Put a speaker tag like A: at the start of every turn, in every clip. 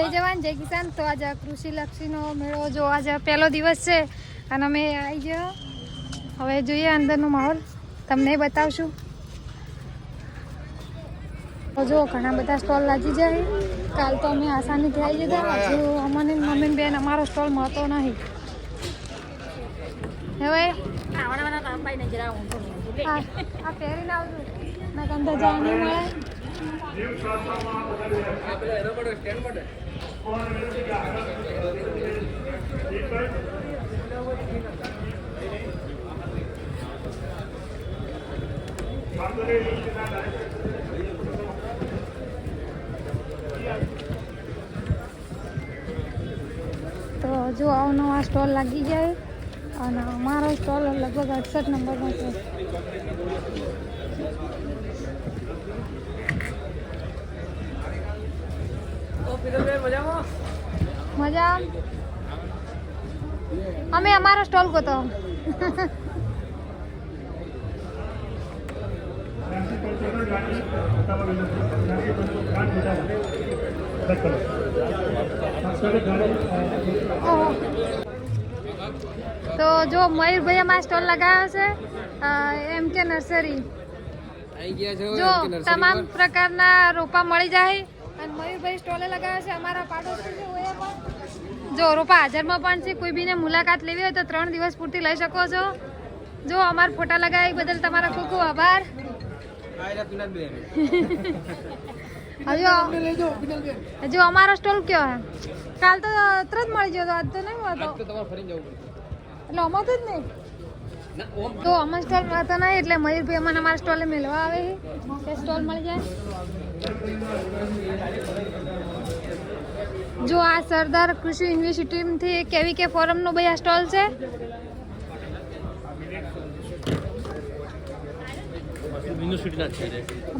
A: જય જવાન, જય કિસાન. તો આજે કૃષિલક્ષીનો મેળો જો આજે પહેલો દિવસ છે અને અમે આવી ગયો. હવે જોઈએ અંદરનો માહોલ. તમને બતાવશું. જો, ઘણા બધા સ્ટોલ લાગી જાય. કાલ તો અમે આસાનીથી આવી જતા. હજુ અમને મમ્મી બેન અમારો સ્ટોલ મળતો નહીં. હવે? આ પહેરીને આવજો. અંદર જાય નહીં મળે. તો હજુ અવનવા સ્ટોલ લાગી જાય અને અમારો સ્ટોલ લગભગ અડસઠ નંબરનો છે. મજા? અમે અમારો સ્ટોલ ગોતો. તો જો મયુરભાઈ અમારા સ્ટોલ લગાવ્યો છે એમ કે નર્સરી. જો તમામ પ્રકારના રોપા મળી જાય. અને મયુરભાઈ સ્ટોલે લગાવ્યા છે અમારા પાડોશી જો રોપા હાજરમાં પણ છે કોઈ બીને મુલાકાત લેવી હોય તો ત્રણ દિવસ પૂરતી લઈ શકો છો. જો અમારા ફોટા લગાવી બદલ તમારો ખૂબ ખૂબ આભાર. હજુ હજુ અમારો સ્ટોલ કયો હે? કાલ તો તરત મળી ગયો આજ તો નહીં મળતો.
B: તો તમારે ફરીને જવું
A: એટલે અમારે જ નહીં. તો અમારા સ્ટોલ મળતો નહીં, એટલે મયુરભાઈ અમને અમારા સ્ટોલે મેળવા આવે છે. સ્ટોલ મળી જાય? જો આ સરદાર કૃષિ યુનિવર્સિટીથી કેવી કે ફોરમનો આ સ્ટોલ છે.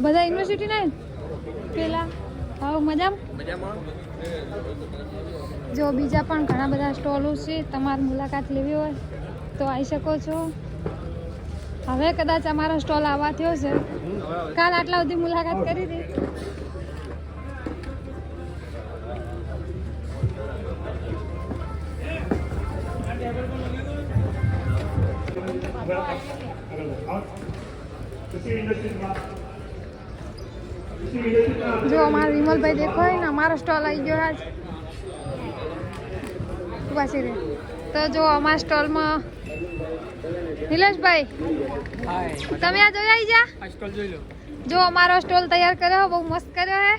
A: બધા યુનિવર્સિટીના નહીં પેલા? મજા
B: મજામાં?
A: જો બીજા પણ ઘણા બધા સ્ટોલો છે, તમારે મુલાકાત લેવી હોય. તો આવી શકો છો. હવે કદાચ અમારો સ્ટોલ આવવા થયો છે. કાલ આટલા સુધી મુલાકાત કરી હતી જો અમારા વિમલભાઈ દેખો ને, અમારો સ્ટોલ આવી ગયો આજ. પાછી તો જો અમારા સ્ટોલમાં નિલેશભાઈ તમે આ જોયા જા. જો અમારો સ્ટોલ તૈયાર કર્યો બહુ મસ્ત કર્યો હે.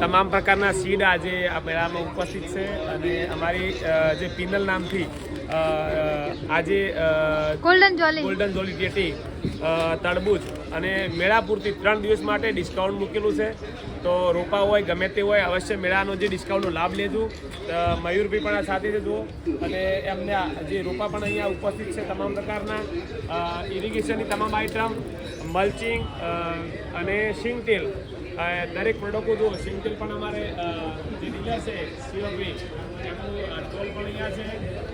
C: તમામ પ્રકારના સીડ આજે આ મેળામાં ઉપસ્થિત છે અને અમારી જે પિનલ નામથી આજે
A: ગોલ્ડન જોલી
C: ગોલ્ડન જોલી ટેટી તડબૂચ અને મેળા પૂરતી ત્રણ દિવસ માટે ડિસ્કાઉન્ટ મૂકેલું છે. તો રોપા હોય ગમે તે હોય અવશ્ય મેળાનો જે ડિસ્કાઉન્ટનો લાભ લેજો. મયુરભાઈ પણ સાથે જુઓ. અને એમને જે રોપા પણ અહીંયા ઉપસ્થિત છે તમામ પ્રકારના. ઇરિગેશનની તમામ આઇટમ મલ્ચિંગ અને સિંગતેલ દરેક પ્રોડક્ટો જુઓ. સિંગ તેલ પણ અમારે જે ડીલર છે શિવભાઈ એમનું ટોલ પણ અહીંયા છે.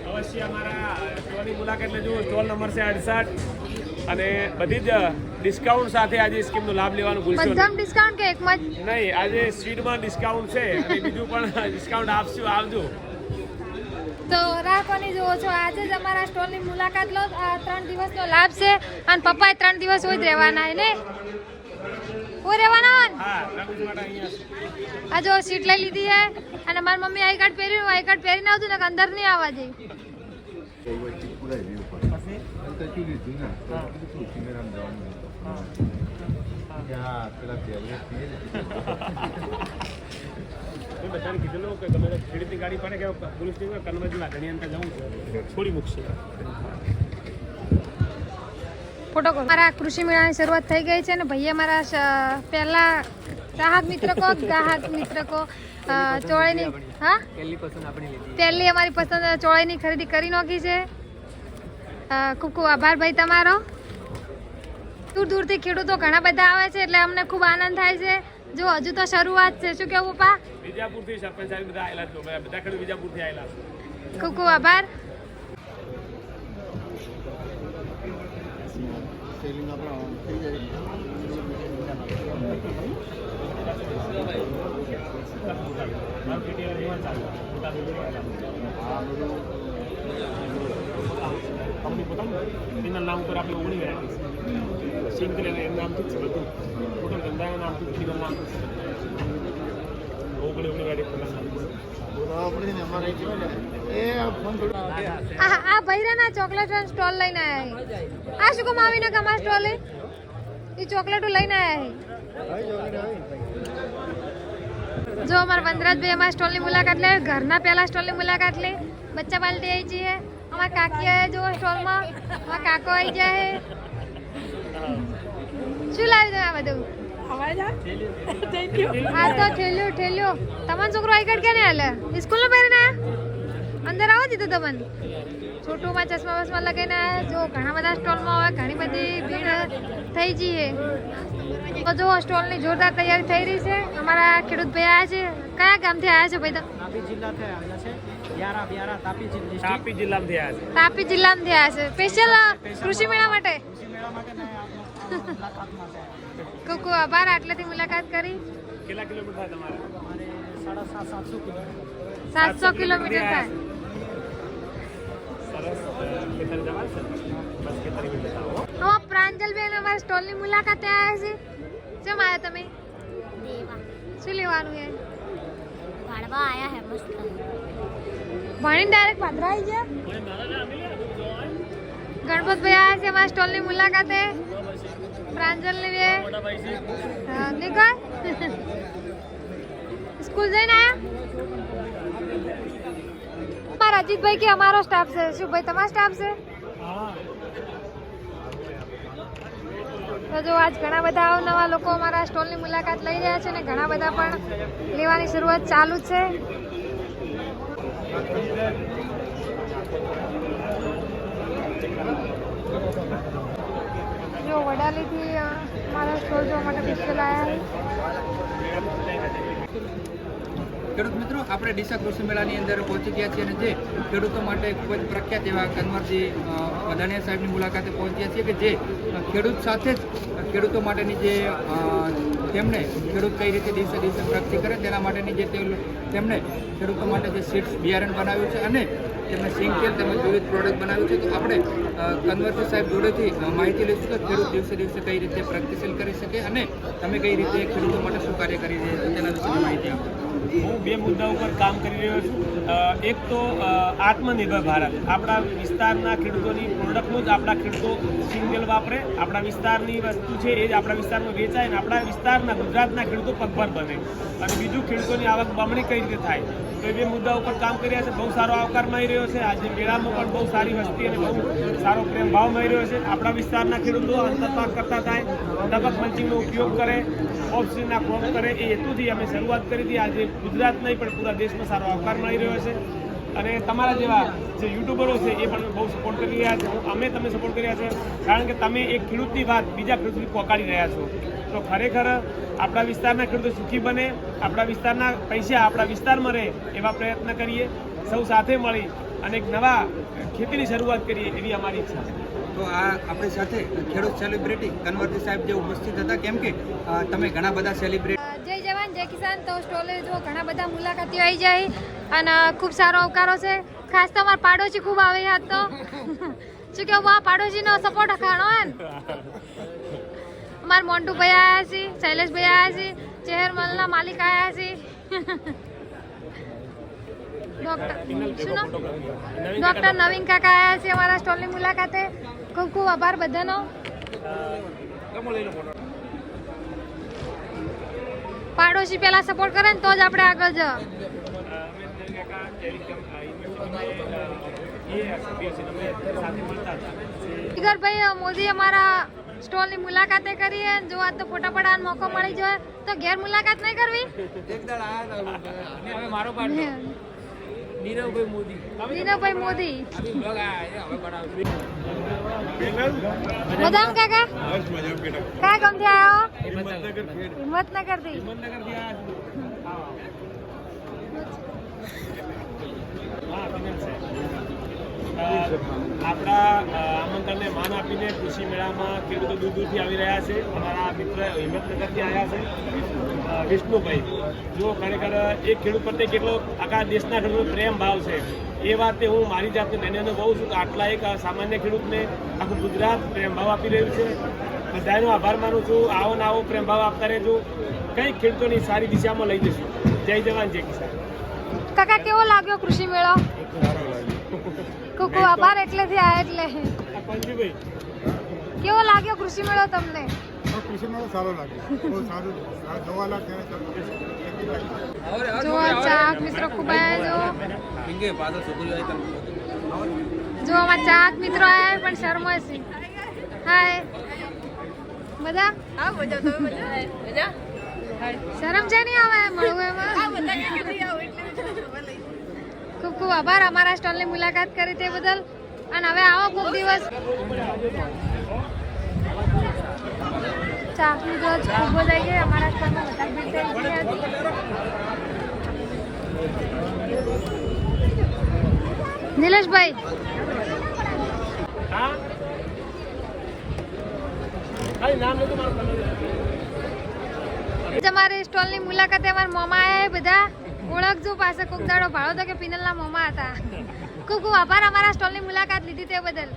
C: અવશ્ય અમારા સ્ટોલની મુલાકાત લેજો. સ્ટોલ નંબર છે અડસઠ. અને બધી જ ડિસ્કાઉન્ટ સાથે આજે સ્કીમનો લાભ લેવાનું ભૂલશો નહીં.
A: ડિસ્કાઉન્ટ કે એકમાં જ?
C: નહીં આજે સ્વીટમાં ડિસ્કાઉન્ટ છે. અને બીજું પણ ડિસ્કાઉન્ટ આપશું આવજો.
A: તો રાખવાની જુઓ છો? આજે જ અમારા સ્ટોલની મુલાકાત લો. આ ત્રણ દિવસનો લાભ છે. અને પપ્પાએ ત્રણ દિવસ હોય જ રહેવાના ને? હોય રહેવાના. આ જો સીટ લઈ લીધી છે અને મારી મમ્મી આઈ કાર્ડ પહેર્યું. આઈ કાર્ડ પહેરીને આવતું ને અંદર નહીં આવવા દે
C: મેં બધાને કીધેલું કે ગમે તે ખેડૂતની ગાડી પડે કે પોલીસ સ્ટેશન કન્વર્જ લાગણી અંતર જવું છે છોડી મૂકશે
A: ફોટો અમારા મારા કૃષિ મેળાની શરૂઆત થઈ ગઈ છે ને ભાઈએ મારા શ- પહેલા ગ્રાહક મિત્ર કહો ગ્રાહક મિત્ર કહો અ, હા?
B: પહેલી પસંદ આપણી લીધી.
A: પહેલી અમારી પસંદ ચોળાઈની ખરીદી કરી નાખી છે. ખૂબ ખૂબ આભાર ભાઈ તમારો. દૂર દૂરથી ખેડૂતો ઘણા બધા આવે છે એટલે અમને ખૂબ આનંદ થાય છે. જો હજુ તો શરૂઆત છે. શું કેવું પપ્પા?
C: બીજાપુરથી સરપંચ સાહેબ બધા આવેલા છો. બધા ખેડૂત બીજાપુરથી આવેલા
A: ખૂબ ખૂબ આભાર.
D: સેલિંગ આપણે થઈ જાય.
C: કંપની નામ ઉપર આપણે ઓગણી વેરાયટી સિંગ એના નામથી જ છે
A: આ ભૈરાના ચોકલેટ સ્ટોલ લઈને આવ્યા આ શું કામ આવીને કમા સ્ટોલે? એ ચોકલેટો લઈને આવ્યા જો અમારા વનરાજભાઈ અમારા સ્ટોલની મુલાકાત લે ઘરના પહેલાં સ્ટોલની મુલાકાત લે. બચ્ચા બાલટી આવી જઈએ. અમારા કાકી આવે જો સ્ટોલમાં. અમારા કાકો આવી જાય શું લાવી તમે આ બધું? હા તો ઠેલ્યો ઠેલ્યો. તમારો છોકરો આઈ કાઢ કે ને હાલે? સ્કૂલનો પહેરીને અંદર આવો દીધું તમને. છોટુમાં ચશ્મા વસમા લગાવીને જો ઘણા બધા સ્ટોલમાં હવે ઘણી બધી ભીડ થઈ જઈએ. તો જો સ્ટોલની જોરદાર તૈયારી થઈ રહી છે. અમારા ખેડૂત ભાઈ આવ્યા છે. કયા ગામથી આવ્યા છે ભાઈ
D: તાપી જિલ્લાથી આવ્યા છે. તાપી
A: જિલ્લામાંથી આવ્યા છે. સ્પેશિયલ કૃષિ મેળા માટે? કુકુ આભાર. આટલેથી મુલાકાત કરી.
C: કેટલા કિલોમીટર થાય તમારે?
D: સાતસો કિલોમીટર.
A: થાય. હવે પ્રાંજલબેન અમારા સ્ટોલની મુલાકાતે આવ્યા છે. કેમ આવ્યા તમે? શું લેવાનું છે?
E: ભણવા આવ્યા હે
A: ભણીને ડાયરેક્ટ પાદરા આવી ગયા? ગણપતભાઈ આવ્યા છે અમારા સ્ટોલની મુલાકાતે. પ્રાંજલ ને સ્કૂલ જઈને આયા? અજીતભાઈ કે અમારો સ્ટાફ છે. શું ભાઈ તમારો સ્ટાફ છે? તો જો આજ ઘણા બધા અવનવા લોકો અમારા સ્ટોલની મુલાકાત લઈ રહ્યા છે અને ઘણા બધા પણ લેવાની શરૂઆત ચાલુ છે. જો વડાલીથી મારા સ્ટોલ જોવા માટે પીસેલા આવ્યા
F: ખેડૂત મિત્રો, આપણે ડીસા કૃષિ મેળાની અંદર પહોંચી ગયા છીએ અને જે ખેડૂતો માટે ખૂબ જ પ્રખ્યાત એવા કન્વરજી અદાણિયા સાહેબની મુલાકાતે પહોંચ્યા છીએ કે જે ખેડૂત સાથે જ, ખેડૂતો માટેની જે તેમણે ખેડૂત કઈ રીતે દિવસે દિવસે પ્રગતિ કરે તેના માટેની જે તેમણે ખેડૂતો માટે જે સીડ્સ બિયારણ બનાવ્યું છે અને તેમણે સિંગતેલ તેમજ વિવિધ પ્રોડક્ટ બનાવ્યું છે, તો આપણે કન્વર્સી સાહેબ જોડેથી માહિતી લઈશું કે ખેડૂત દિવસે દિવસે કઈ રીતે પ્રગતિશીલ કરી શકે અને તમે કઈ રીતે ખેડૂતો માટે શું કાર્ય કરી રહ્યા છો તેના વિશે માહિતી આપો.
C: હું બે મુદ્દા ઉપર કામ કરી રહ્યો છું. એક તો આત્મનિર્ભર ભારત. આપણા વિસ્તારના ખેડૂતોની પ્રોડક્ટનો જ આપણા ખેડૂતો સિંગલ વાપરે, આપણા વિસ્તારની વસ્તુ છે એ જ આપણા વિસ્તારમાં વેચાય અને આપણા વિસ્તારના ગુજરાતના ખેડૂતો પગભર બને. અને બીજું ખેડૂતોની આવક બમણી કઈ રીતે થાય? તો એ બે મુદ્દા ઉપર કામ કરી રહ્યા છે. બહુ સારો આવકાર મળી રહ્યો છે. આજે મેળામાં પણ બહુ સારી વસ્તી અને બહુ સારો પ્રેમ ભાવ મળી રહ્યો છે. આપણા વિસ્તારના ખેડૂતો અંતરપાક કરતા થાય ટપક મંચિંગનો ઉપયોગ કરે ઓપ્શનના ક્રોપ કરે, એ હેતુથી અમે શરૂઆત કરી હતી. આજે ગુજરાત નહીં પણ પૂરા દેશમાં સારો આવકાર મળી રહ્યો છે. અને તમારા જેવા જે યુટ્યુબરો છે, એ પણ બહુ સપોર્ટ કરી રહ્યા છે. અમે તમને સપોર્ટ કરી રહ્યા છે કારણ કે તમે એક ખેડૂતની વાત બીજા ખેડૂત સુધી પહોંચાડી રહ્યા છો. તો ખરેખર આપણા વિસ્તારના ખેડૂતો સુખી બને, આપણા વિસ્તારના પૈસા આપણા વિસ્તારમાં રહે એવા પ્રયત્ન કરીએ, સૌ સાથે મળી અને એક નવા ખેતીની શરૂઆત કરીએ એવી અમારી ઈચ્છા છે.
F: તો આ આપણી સાથે ખેડૂત સેલિબ્રિટી કન્વર્તી સાહેબ જે ઉપસ્થિત હતા, કેમ કે તમે ઘણા બધા સેલિબ્રિટી
A: કિસાન તો સ્ટોલે જો ઘણા બધા મુલાકાતીઓ આવી જાય અને ખૂબ સારો આવકારો છે. ખાસ તો અમારા પાડોશી ખૂબ આવે હાથ તો. શું કે આ પાડોશીનો સપોર્ટ ખાણો હે અમારા મોન્ટુ ભાઈ આવ્યા છે શૈલેષભાઈ આવ્યા છે, ચેહર મલના માલિક આવ્યા છે. ડોક્ટર નવીન કાકા આવ્યા છે અમારા સ્ટોલની મુલાકાતે. ખૂબ ખૂબ આભાર બધાનો. પાડોશી પેલા સપોર્ટ કરે ને તો જ આપણે આગળ જ. જીગરભાઈ મોદી અમારા સ્ટોલની મુલાકાતે કરી જો આ તો ફોટા પડવાનો મોકો મળી જાય તો ઘેર મુલાકાત નહીં કરવી?
B: નીરવભાઈ મોદી.
A: નીરવભાઈ મોદી. મજામ કાકા કા ગમથી આયો હિંમતનગરથી
C: હિંમતનગરથી આયા આપણા આમંત્રણને માન આપીને કૃષિ મેળામાં ખેડૂતો દૂર દૂરથી આવી રહ્યા છે. અમારા મિત્ર હિંમતનગરથી આવ્યા છે. વિષ્ણુભાઈ. જો ખરેખર એક ખેડૂત પ્રત્યે કેટલો આખા દેશના ખેડૂતો પ્રેમ ભાવ છે એ વાતે હું મારી જાતને ધન્ય અનુભવું છું કે આટલા એક સામાન્ય ખેડૂતને આખું ગુજરાત પ્રેમ ભાવ આપી રહ્યું છે. બધાનો આભાર માનું છું. આવો ને આવો પ્રેમ ભાવ આપતા રહેજો. કંઈક ખેડૂતોની સારી દિશામાં લઈ જશું. જય જવાન જય કિસાન.
A: કાકા કેવો લાગ્યો કૃષિ મેળો? ખૂબ આભાર એટલેથી આયા એટલે.
C: આ પંજુભાઈ
A: કેવો લાગ્યો કૃષિ મેળો તમને?
G: કૃષિ મેળો સારો લાગ્યો. બહુ સારું આ જોવાલાયક છે.
A: જો ચાક મિત્રો ખૂબ આયા જો જો અમારા ચાક મિત્રો આયા પણ શરમો છે. હાય. બધા? શરમ છે નહીં આવે મળવું એમાં? ખૂબ ખૂબ આભાર. અમારા સ્ટોલની મુલાકાત કરી તે બદલ. અને હવે આવો ખૂબ દિવસ. ચાક ખૂબ જ નિલેશભાઈ. તમારી સ્ટોલની મુલાકાતે અમારા મોમાં આવ્યા બધા. ઓળખજો પાસે કોક દાડો ભાડો તો કે પિનલના મોમાં હતા. ખૂબ ખૂબ આભાર અમારા સ્ટોલની મુલાકાત લીધી તે બદલ.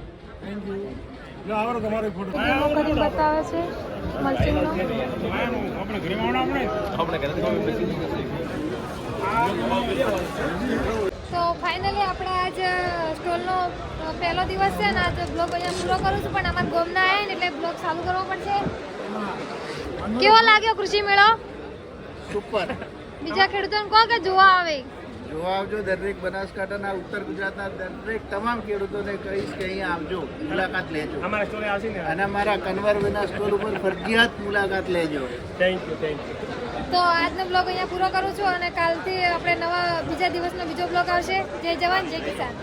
A: બતાવે છે તો ફાઇનલી આપણે આજ સ્ટોલનો પહેલો દિવસ છે ને આજે બ્લોગ અહીંયા પૂરો કરું છું પણ અમારા ગોમના આવ્યા ને એટલે બ્લોગ ચાલુ કરવો પડશે. કેવો લાગ્યો કૃષિ મેળો?
H: સુપર
A: બીજા ખેડૂતોને કહો કે જોવા આવે.
H: જોવા આવજો દરેક બનાસકાંઠાના ઉત્તર ગુજરાતના દરેક તમામ ખેડૂતોને કહીશ કે અહીંયા આવજો મુલાકાત લેજો.
C: અમારા સ્ટોરે આવશે ને?
H: અને અમારા કન્વરવેના સ્ટોર ઉપર ફરજિયાત મુલાકાત લેજો.
C: થેન્ક યુ થેન્ક યુ
A: તો આજનો બ્લોગ અહીંયા પૂરો કરું છું અને કાલથી આપણે નવા બીજા દિવસનો બીજો બ્લોગ આવશે. જય જવાન જય કિસાન.